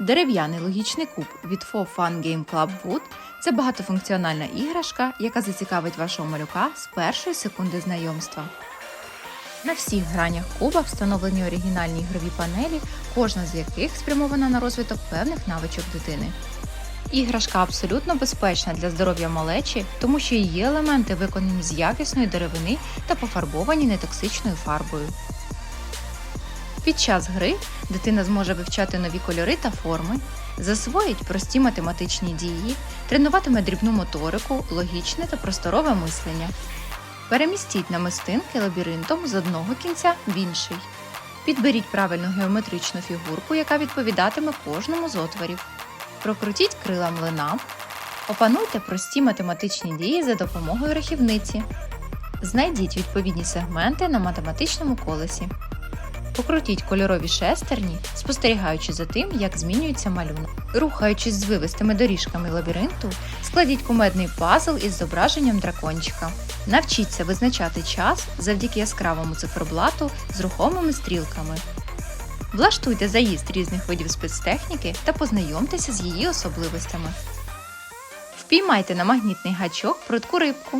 Дерев'яний логічний куб від For Fun Game Club Wood – це багатофункціональна іграшка, яка зацікавить вашого малюка з першої секунди знайомства. На всіх гранях куба встановлені оригінальні ігрові панелі, кожна з яких спрямована на розвиток певних навичок дитини. Іграшка абсолютно безпечна для здоров'я малечі, тому що її елементи виконані з якісної деревини та пофарбовані нетоксичною фарбою. Під час гри дитина зможе вивчати нові кольори та форми, засвоїть прості математичні дії, тренуватиме дрібну моторику, логічне та просторове мислення. Перемістіть намистинки лабіринтом з одного кінця в інший. Підберіть правильну геометричну фігурку, яка відповідатиме кожному з отворів. Прокрутіть крила млина. Опануйте прості математичні дії за допомогою рахівниці. Знайдіть відповідні сегменти на математичному колесі. Покрутіть кольорові шестерні, спостерігаючи за тим, як змінюється малюнок. Рухаючись звивистими доріжками лабіринту, складіть кумедний пазл із зображенням дракончика. Навчіться визначати час завдяки яскравому циферблату з рухомими стрілками. Влаштуйте заїзд різних видів спецтехніки та познайомтеся з її особливостями. Впіймайте на магнітний гачок прудку рибку.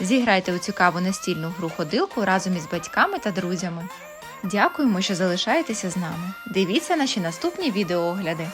Зіграйте у цікаву настільну гру ходилку разом із батьками та друзями. Дякуємо, що залишаєтеся з нами. Дивіться наші наступні відеоогляди.